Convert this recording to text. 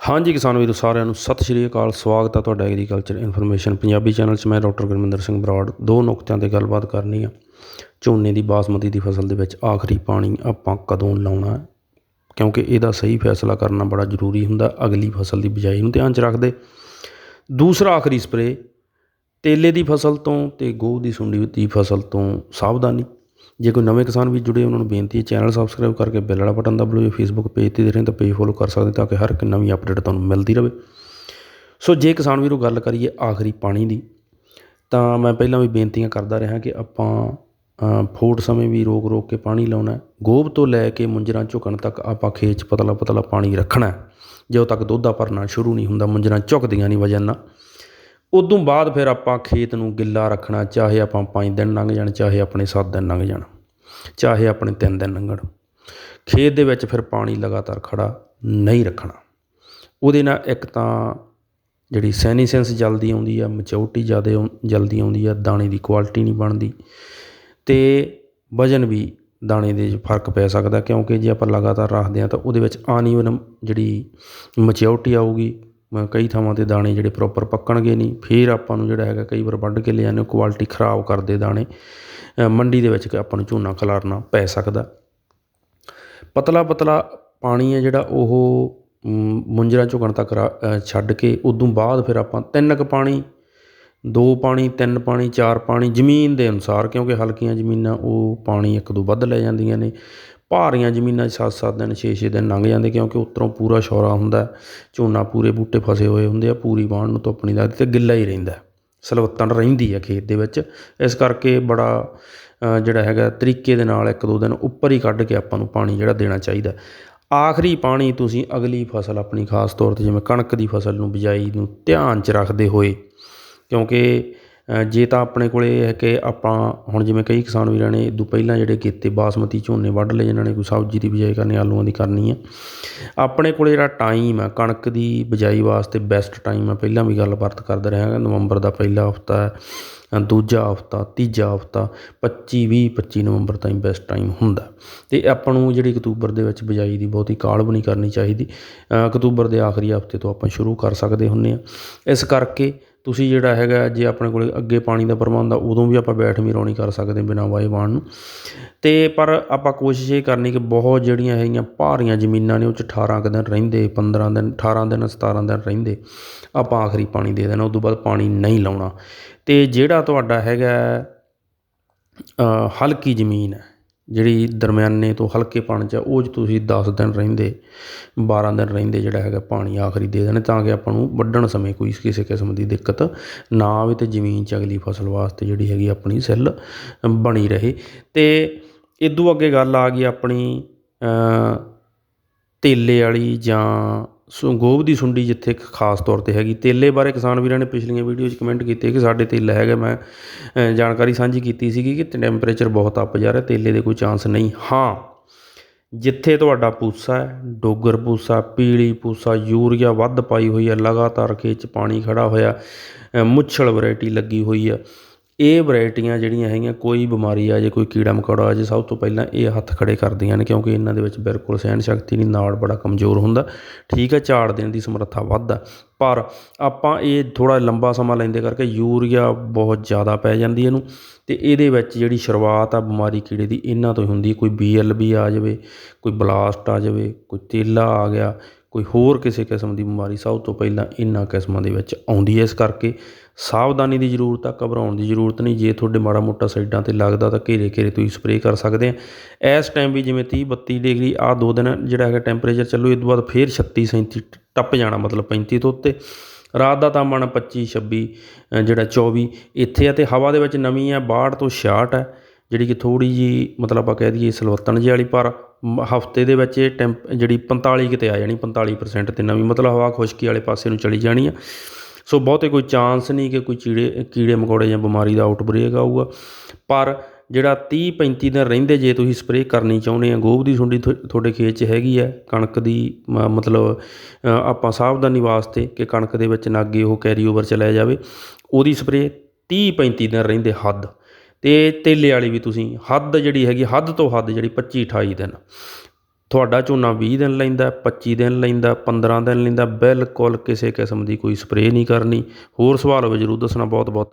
ਹਾਂਜੀ ਕਿਸਾਨ ਵੀਰੋ, ਸਾਰਿਆਂ ਨੂੰ ਸਤਿ ਸ਼੍ਰੀ ਅਕਾਲ। ਸਵਾਗਤ ਹੈ ਤੁਹਾਡਾ ਐਗਰੀਕਲਚਰ ਇਨਫੋਰਮੇਸ਼ਨ ਪੰਜਾਬੀ ਚੈਨਲ 'ਚ। ਮੈਂ ਡਾਕਟਰ ਗੁਰਮਿੰਦਰ ਸਿੰਘ ਬਰਾੜ। ਦੋ ਨੁਕਤਿਆਂ ਤੇ ਗੱਲਬਾਤ ਕਰਨੀ ਆ। ਝੋਨੇ ਦੀ ਬਾਸਮਤੀ ਦੀ ਫਸਲ ਦੇ ਵਿੱਚ ਆਖਰੀ ਪਾਣੀ ਆਪਾਂ ਕਦੋਂ ਲਾਉਣਾ? ਹੈ ਕਿਉਂਕਿ ਇਹਦਾ ਸਹੀ ਫੈਸਲਾ ਕਰਨਾ ਬੜਾ ਜ਼ਰੂਰੀ ਹੁੰਦਾ। ਅਗਲੀ ਫਸਲ ਦੀ ਬਿਜਾਈ ਨੂੰ ਧਿਆਨ 'ਚ ਰੱਖਦੇ। ਦੂਸਰਾ ਆਖਰੀ ਸਪਰੇ ਤੇਲੇ ਦੀ ਫਸਲ ਤੋਂ ਤੇ ਗੋਹ ਦੀ ਸੁੰਡੀ ਦੀ ਫਸਲ ਤੋਂ ਸਾਵਧਾਨੀ। ਜੇ ਕੋਈ ਨਵੇਂ ਕਿਸਾਨ ਵੀ ਜੁੜੇ, ਉਹਨਾਂ ਨੂੰ ਬੇਨਤੀ ਹੈ ਚੈਨਲ ਸਬਸਕ੍ਰਾਈਬ ਕਰਕੇ ਬੈਲ ਵਾਲਾ ਬਟਨ ਦਬਾ ਲਓ ਜੇ ਫੇਸਬੁੱਕ ਪੇਜ ਤੇ ਦੇਖ ਰਹੇ ਤਾਂ ਪੇਜ ਫੋਲੋ ਕਰ ਸਕਦੇ ਤਾਂ ਕਿ ਹਰ ਇੱਕ ਨਵੀਂ ਅਪਡੇਟ ਤੁਹਾਨੂੰ ਮਿਲਦੀ ਰਹੇ। ਸੋ ਜੇ ਕਿਸਾਨ ਵੀਰੋ ਗੱਲ ਕਰੀਏ ਆਖਰੀ ਪਾਣੀ ਦੀ, ਤਾਂ ਮੈਂ ਪਹਿਲਾਂ ਵੀ ਬੇਨਤੀਆਂ ਕਰਦਾ ਰਿਹਾ ਕਿ ਆਪਾਂ ਫੋਟ ਸਮੇਂ ਵੀ ਰੋਕ ਰੋਕ ਕੇ ਪਾਣੀ ਲਾਉਣਾ ਹੈ। ਗੋਭ ਤੋਂ ਲੈ ਕੇ ਮੁੰਜਰਾਂ ਝੁਕਣ ਤੱਕ ਆਪਾਂ ਖੇਤ 'ਚ ਪਤਲਾ ਪਤਲਾ ਪਾਣੀ ਰੱਖਣਾ ਜਦੋਂ ਤੱਕ ਦੁੱਧਾ ਭਰਨਾ ਸ਼ੁਰੂ ਨਹੀਂ ਹੁੰਦਾ, ਮੁੰਜਰਾਂ ਝੁਕਦੀਆਂ ਨਹੀਂ ਵਜਨ ਨਾਲ। ਉਦੋਂ ਬਾਅਦ ਫਿਰ ਆਪਾਂ ਖੇਤ ਨੂੰ ਗਿੱਲਾ ਰੱਖਣਾ, ਚਾਹੇ ਆਪਾਂ 5 ਦਿਨ ਲੰਘ ਜਾਣ, ਚਾਹੇ ਆਪਣੇ 7 ਦਿਨ ਲੰਘ ਜਾਣ। ਚਾਹੇ ਆਪਣੇ ਤਿੰਨ ਦਿਨ ਲੰਘਣ। ਖੇਤ ਦੇ ਵਿੱਚ ਫਿਰ ਪਾਣੀ ਲਗਾਤਾਰ ਖੜਾ ਨਹੀਂ ਰੱਖਣਾ। ਉਹਦੇ ਨਾਲ ਇੱਕ ਤਾਂ ਜਿਹੜੀ ਸੈਨੀਸੈਂਸ ਜਲਦੀ ਆਉਂਦੀ ਆ ਮਚੌਟੀ ਜ਼ਿਆਦਾ ਜਲਦੀ ਆਉਂਦੀ ਆ, ਦਾਣੇ ਦੀ ਕੁਆਲਿਟੀ ਨਹੀਂ ਬਣਦੀ ਤੇ ਵਜਨ ਵੀ ਦਾਣੇ ਦੇ ਫ਼ਰਕ ਪੈ ਸਕਦਾ ਕਿਉਂਕਿ ਜੇ ਆਪਾਂ ਲਗਾਤਾਰ ਰੱਖਦੇ ਹਾਂ ਤਾਂ ਉਹਦੇ ਵਿੱਚ ਆਨੀਵਨ ਜਿਹੜੀ ਮਚਿਓਰਟੀ ਆਊਗੀ ਮ- ਕਈ ਥਾਵਾਂ ਤੇ ਦਾਣੇ ਜਿਹੜੇ ਪ੍ਰੋਪਰ ਪੱਕਣਗੇ ਨਹੀਂ। ਫਿਰ ਆਪਾਂ ਨੂੰ ਜਿਹੜਾ ਹੈਗਾ ਕਈ ਵਾਰ ਵੱਢ ਕੇ ਲੈ ਜਾਂਦੇ ਕੁਆਲਿਟੀ ਖਰਾਬ ਕਰਦੇ ਦਾਣੇ। ਮੰਡੀ ਦੇ ਵਿੱਚ ਆਪਾਂ ਨੂੰ ਝੋਨਾ ਖਲਾਰਨਾ ਪੈ ਸਕਦਾ। ਪਤਲਾ ਪਤਲਾ ਪਾਣੀ ਹੈ ਜਿਹੜਾ ਉਹ ਮ, ਮੁੰਜਰਾ ਝੁਕਣ ਤੱਕ ਛੱਡ ਕੇ ਉਦੋਂ ਬਾਅਦ ਫਿਰ ਆਪਾਂ ਤਿੰਨ ਕੁ ਪਾਣੀ ਦੋ ਪਾਣੀ ਤਿੰਨ ਪਾਣੀ ਚਾਰ ਪਾਣੀ ਜ਼ਮੀਨ ਦੇ ਅਨੁਸਾਰ ਕਿਉਂਕਿ ਹਲਕੀਆਂ ਜ਼ਮੀਨਾਂ ਉਹ ਪਾਣੀ ਇੱਕ ਦੋ ਵੱਧ ਲੈ ਜਾਂਦੀਆਂ ਨੇ। ਭਾਰੀਆਂ ਜ਼ਮੀਨਾਂ 'ਚ ਸੱਤ ਸੱਤ ਦਿਨ ਛੇ ਛੇ ਦਿਨ ਲੰਘ ਜਾਂਦੇ ਕਿਉਂਕਿ ਉੱਤਰੋਂ ਪੂਰਾ ਸ਼ੌਰਾ ਹੁੰਦਾ ਝੋਨਾ ਪੂਰੇ ਬੂਟੇ ਫਸੇ ਹੋਏ ਹੁੰਦੇ ਆ, ਪੂਰੀ ਬਾਣ ਨੂੰ ਧੁੱਪ ਨਹੀਂ ਲੱਗਦੀ ਤੇ ਗਿੱਲਾ ਹੀ ਰਹਿੰਦਾ ਸਲਵੱਤਣ ਰਹਿੰਦੀ ਹੈ ਖੇਤ ਦੇ ਵਿੱਚ। ਇਸ ਕਰਕੇ ਬੜਾ ਜਿਹੜਾ ਹੈਗਾ ਤਰੀਕੇ ਦੇ ਨਾਲ ਇੱਕ ਦੋ ਦਿਨ ਉੱਪਰ ਹੀ ਕੱਢ ਕੇ ਆਪਾਂ ਨੂੰ ਪਾਣੀ ਜਿਹੜਾ ਦੇਣਾ ਚਾਹੀਦਾ ਆਖਰੀ ਪਾਣੀ ਤੁਸੀਂ ਅਗਲੀ ਫਸਲ ਆਪਣੀ ਖਾਸ ਤੌਰ ਤੇ ਜਿਵੇਂ ਕਣਕ ਦੀ ਫਸਲ ਨੂੰ ਬਿਜਾਈ ਨੂੰ ਧਿਆਨ 'ਚ ਰੱਖਦੇ ਹੋਏ, ਕਿਉਂਕਿ ਜੇ ਤਾਂ ਆਪਣੇ ਕੋਲ ਇਹ ਹੈ ਕਿ ਆਪਾਂ ਹੁਣ ਜਿਵੇਂ ਕਈ ਕਿਸਾਨ ਵੀਰਾਂ ਨੇ ਇਦੋਂ ਪਹਿਲਾਂ ਜਿਹੜੇ ਕੀਤੇ ਬਾਸਮਤੀ ਝੋਨੇ ਵੱਢ ਲਏ, ਜਿਨ੍ਹਾਂ ਨੇ ਕੋਈ ਸਬਜ਼ੀ ਦੀ ਬਿਜਾਈ ਕਰਨੀ, ਆਲੂਆਂ ਦੀ ਕਰਨੀ ਹੈ ਆਪਣੇ ਕੋਲ ਜਿਹੜਾ ਟਾਈਮ ਆ, ਕਣਕ ਦੀ ਬਿਜਾਈ ਵਾਸਤੇ ਬੈਸਟ ਟਾਈਮ ਆ, ਪਹਿਲਾਂ ਵੀ ਗੱਲਬਾਤ ਕਰਦਾ ਰਿਹਾ ਨਵੰਬਰ ਦਾ ਪਹਿਲਾ ਹਫਤਾ ਦੂਜਾ ਹਫਤਾ, ਤੀਜਾ ਹਫਤਾ 25 20 25 ਨਵੰਬਰ ਤਾਈਂ ਬੈਸਟ ਟਾਈਮ ਹੁੰਦਾ। ਤੇ ਆਪਾਂ ਨੂੰ ਜਿਹੜੀ ਅਕਤੂਬਰ ਦੇ ਵਿੱਚ ਬਿਜਾਈ ਦੀ ਬਹੁਤੀ ਕਾਹਲ ਵੀ ਨਹੀਂ ਕਰਨੀ ਚਾਹੀਦੀ। ਅਕਤੂਬਰ ਦੇ ਆਖਰੀ ਹਫ਼ਤੇ ਤੋਂ ਆਪਾਂ ਸ਼ੁਰੂ ਕਰ ਸਕਦੇ ਹੁੰਨੇ ਆ। ਇਸ ਕਰਕੇ ਤੁਸੀਂ ਜਿਹੜਾ ਹੈਗਾ, ਜੇ ਆਪਣੇ ਕੋਲ ਅੱਗੇ ਪਾਣੀ ਦਾ ਪ੍ਰਬੰਧ ਆ ਉਦੋਂ ਵੀ ਆਪਾਂ ਬੈਠ ਮੀਰੌਣੀ ਕਰ ਸਕਦੇ ਬਿਨਾਂ ਵਾਏ ਵਾਣ ਨੂੰ। ਅਤੇ ਪਰ ਆਪਾਂ ਕੋਸ਼ਿਸ਼ ਇਹ ਕਰਨੀ ਕਿ ਬਹੁਤ ਜਿਹੜੀਆਂ ਹੈਗੀਆਂ ਭਾਰੀਆਂ ਜ਼ਮੀਨਾਂ ਨੇ, ਉਹ ਚ 18 ਕੁ ਦਿਨ ਰਹਿੰਦੇ 15 ਦਿਨ 18 ਦਿਨ 17 ਦਿਨ ਰਹਿੰਦੇ, ਆਪਾਂ ਆਖਰੀ ਪਾਣੀ ਦੇ ਦੇਣਾ, ਉਦੋਂ ਬਾਅਦ ਪਾਣੀ ਨਹੀਂ ਲਾਉਣਾ। ਅਤੇ ਜਿਹੜਾ ਤੁਹਾਡਾ ਹੈਗਾ ਹਲਕੀ ਜ਼ਮੀਨ ਹੈ ਜਿਹੜੀ ਦਰਮਿਆਨੇ ਤੋਂ ਹਲਕੇ ਪਾਣੀ ਚ ਉਹ 'ਚ ਤੁਸੀਂ ਦਸ ਦਿਨ ਰਹਿੰਦੇ 12 ਦਿਨ ਰਹਿੰਦੇ ਜਿਹੜਾ ਹੈਗਾ ਪਾਣੀ ਆਖਰੀ ਦੇ ਦੇਣਾ ਤਾਂ ਕਿ ਆਪਾਂ ਨੂੰ ਵੱਢਣ ਸਮੇਂ ਕੋਈ ਕਿਸੇ ਕਿਸਮ ਦੀ ਦਿੱਕਤ ਨਾ ਆਵੇ ਅਤੇ ਜ਼ਮੀਨ 'ਚ ਅਗਲੀ ਫਸਲ ਵਾਸਤੇ ਜਿਹੜੀ ਹੈਗੀ ਆਪਣੀ ਸਿੱਲ ਬਣੀ ਰਹੇ। ਅਤੇ ਇਹ ਤੋਂ ਅੱਗੇ ਗੱਲ ਆ ਗਈ ਆਪਣੀ ਅ, ਤੇਲੇ ਵਾਲੀ ਜਾਂ ਸੁ ਗੋਭ ਦੀ ਸੁੰਡੀ ਜਿੱਥੇ ਇੱਕ ਖਾਸ ਤੌਰ ਤੇ ਹੈਗੀ, ਤੇਲੇ ਬਾਰੇ ਕਿਸਾਨ ਵੀਰਾਂ ਨੇ ਪਿਛਲੀਆਂ ਵੀਡੀਓ 'ਚ ਕਮੈਂਟ ਕੀਤੇ ਕਿ ਸਾਡੇ ਤੇਲਾ ਹੈਗਾ, ਮੈਂ ਜਾਣਕਾਰੀ ਸਾਂਝੀ ਕੀਤੀ ਸੀਗੀ ਕਿ ਟੈਂਪਰੇਚਰ ਬਹੁਤ ਅੱਪ ਜਾ ਰਿਹਾ, ਤੇਲੇ ਦੇ ਕੋਈ ਚਾਂਸ ਨਹੀਂ। ਹਾਂ, ਜਿੱਥੇ ਤੁਹਾਡਾ ਪੂਸਾ ਹੈ, ਡੋਗਰ ਪੂਸਾ, ਪੀਲੀ ਪੂਸਾ, ਯੂਰੀਆ ਵੱਧ ਪਾਈ ਹੋਈ ਹੈ, ਲਗਾਤਾਰ ਖੇਤ 'ਚ ਪਾਣੀ ਖੜਾ ਹੋਇਆ ਮੁੱਛਲ ਵੈਰਾਈਟੀ ਲੱਗੀ ਹੋਈ ਆ ਇਹ ਵਰਾਇਟੀਆਂ ਜਿਹੜੀਆਂ ਹੈਗੀਆਂ, ਕੋਈ ਬਿਮਾਰੀ ਆ ਜੇ, ਕੋਈ ਕੀੜਾ ਮਕੌੜਾ ਆ ਜੇ, ਸਭ ਤੋਂ ਪਹਿਲਾਂ ਇਹ ਹੱਥ ਖੜ੍ਹੇ ਕਰਦੀਆਂ ਨੇ, ਕਿਉਂਕਿ ਇਹਨਾਂ ਦੇ ਵਿੱਚ ਬਿਲਕੁਲ ਸਹਿਣ ਸ਼ਕਤੀ ਨਹੀਂ ਨਾੜ ਬੜਾ ਕਮਜ਼ੋਰ ਹੁੰਦਾ ਠੀਕ ਹੈ ਝਾੜ ਦੇਣ ਦੀ ਸਮਰੱਥਾ ਵੱਧ ਆ ਪਰ ਆਪਾਂ ਇਹ ਥੋੜਾ ਲੰਬਾ ਸਮਾਂ ਲੈਂਦੇ ਕਰਕੇ ਯੂਰੀਆ ਬਹੁਤ ਜ਼ਿਆਦਾ ਪੈ ਜਾਂਦੀ ਇਹਨੂੰ, ਤੇ ਇਹਦੇ ਵਿੱਚ ਜਿਹੜੀ ਸ਼ੁਰੂਆਤ ਆ ਬਿਮਾਰੀ ਕੀੜੇ ਦੀ, ਇਹਨਾਂ ਤੋਂ ਹੀ ਹੁੰਦੀ ਹੈ। ਕੋਈ ਬੀਐਲਬੀ ਆ ਜਾਵੇ, ਕੋਈ ਬਲਾਸਟ ਆ ਜਾਵੇ, ਕੋਈ ਤੇਲਾ ਆ ਗਿਆ ਕੋਈ ਹੋਰ ਕਿਸੇ ਕਿਸਮ ਦੀ ਬਿਮਾਰੀ ਸਭ ਤੋਂ ਪਹਿਲਾਂ ਇਹਨਾਂ ਕਿਸਮਾਂ ਦੇ ਵਿੱਚ ਆਉਂਦੀ ਹੈ। ਇਸ ਕਰਕੇ ਸਾਵਧਾਨੀ ਦੀ ਜ਼ਰੂਰਤ ਆ, ਘਬਰਾਉਣ ਦੀ ਜ਼ਰੂਰਤ ਨਹੀਂ। ਜੇ ਤੁਹਾਡੇ ਮਾੜਾ ਮੋਟਾ ਸਾਈਡਾਂ ਤੇ ਲੱਗਦਾ ਤਾਂ ਘੇਰੇ ਘੇਰੇ ਤੁਸੀਂ ਸਪਰੇਅ ਕਰ ਸਕਦੇ ਆ। ਇਸ ਟਾਈਮ ਵੀ ਜਿਵੇਂ 30 32 ਡਿਗਰੀ ਆ ਦੋ ਦਿਨ ਜਿਹੜਾ ਹੈਗਾ ਟੈਂਪਰੇਚਰ ਚੱਲੂ ਇਸ ਤੋਂ ਬਾਅਦ ਫੇਰ 36 37 ਟੱਪ ਜਾਣਾ, ਮਤਲਬ 35 ਤੋਂ ਉੱਤੇ। ਰਾਤ ਦਾ ਤਾਪਮਾਨ 25 26 ਜਿਹੜਾ 24 ਇੱਥੇ ਆ ਤੇ ਹਵਾ ਦੇ ਵਿੱਚ ਨਮੀ ਆ 62 ਤੋਂ 66 ਹੈ ਜਿਹੜੀ ਕਿ ਥੋੜੀ ਜੀ ਮਤਲਬ ਆਪਾਂ ਕਹਿ ਦਈਏ ਸਲਵੱਤਣ ਜਿਹੀ ਵਾਲੀ ਪਰ ਹਫ਼ਤੇ ਦੇ ਵਿੱਚ ਇਹ ਟੈਂਪ, ਜਿਹੜੀ 45 ਕਿਤੇ ਆ ਜਾਣੀ 45% ਤੇ ਨਵੀਂ ਮਤਲਬ ਹਵਾ ਖੁਸ਼ਕੀ ਵਾਲੇ ਪਾਸੇ ਨੂੰ ਚਲੀ ਜਾਣੀ ਆ। ਸੋ ਬਹੁਤੇ ਕੋਈ ਚਾਂਸ ਨਹੀਂ ਕਿ ਕੋਈ ਚੀੜੇ, ਕੀੜੇ ਮਕੌੜੇ ਜਾਂ ਬਿਮਾਰੀ ਦਾ ਆਊਟਬ੍ਰੇਕ ਆਊਗਾ। ਪਰ ਜਿਹੜਾ 30 35 ਦਿਨ ਰਹਿੰਦੇ ਜੇ ਤੁਸੀਂ ਸਪਰੇਅ ਕਰਨੀ ਚਾਹੁੰਦੇ ਆ, ਗੋਭ ਦੀ ਸੁੰਡੀ ਥੋ- ਤੁਹਾਡੇ ਖੇਤ 'ਚ ਹੈਗੀ ਹੈ ਕਣਕ ਦੀ, ਮ- ਮਤਲਬ ਆਪਾਂ ਸਾਵਧਾਨੀ ਵਾਸਤੇ ਕਿ ਕਣਕ ਦੇ ਵਿੱਚ ਨਾ ਉਹ ਕੈਰੀਓਵਰ ਓਵਰ ਜਾਵੇ, ਉਹਦੀ ਸਪਰੇਅ 30 35 ਦਿਨ ਰਹਿੰਦੇ ਹੱਦ। ਅਤੇ ਤੇਲੇ ਵਾਲੀ ਵੀ ਤੁਸੀਂ ਹੱਦ ਜਿਹੜੀ ਹੈਗੀ, ਹੱਦ ਤੋਂ ਹੱਦ ਜਿਹੜੀ 25 28 ਦਿਨ। ਤੁਹਾਡਾ ਝੋਨਾ 20 ਦਿਨ ਲੈਂਦਾ 25 ਦਿਨ ਲੈਂਦਾ 15 ਦਿਨ ਲੈਂਦਾ, ਬਿਲਕੁਲ ਕਿਸੇ ਕਿਸਮ ਦੀ ਕੋਈ ਸਪਰੇਅ ਨਹੀਂ ਕਰਨੀ। ਹੋਰ ਸਵਾਲ ਹੋਵੇ ਜ਼ਰੂਰ ਦੱਸਣਾ ਬਹੁਤ ਬਹੁਤ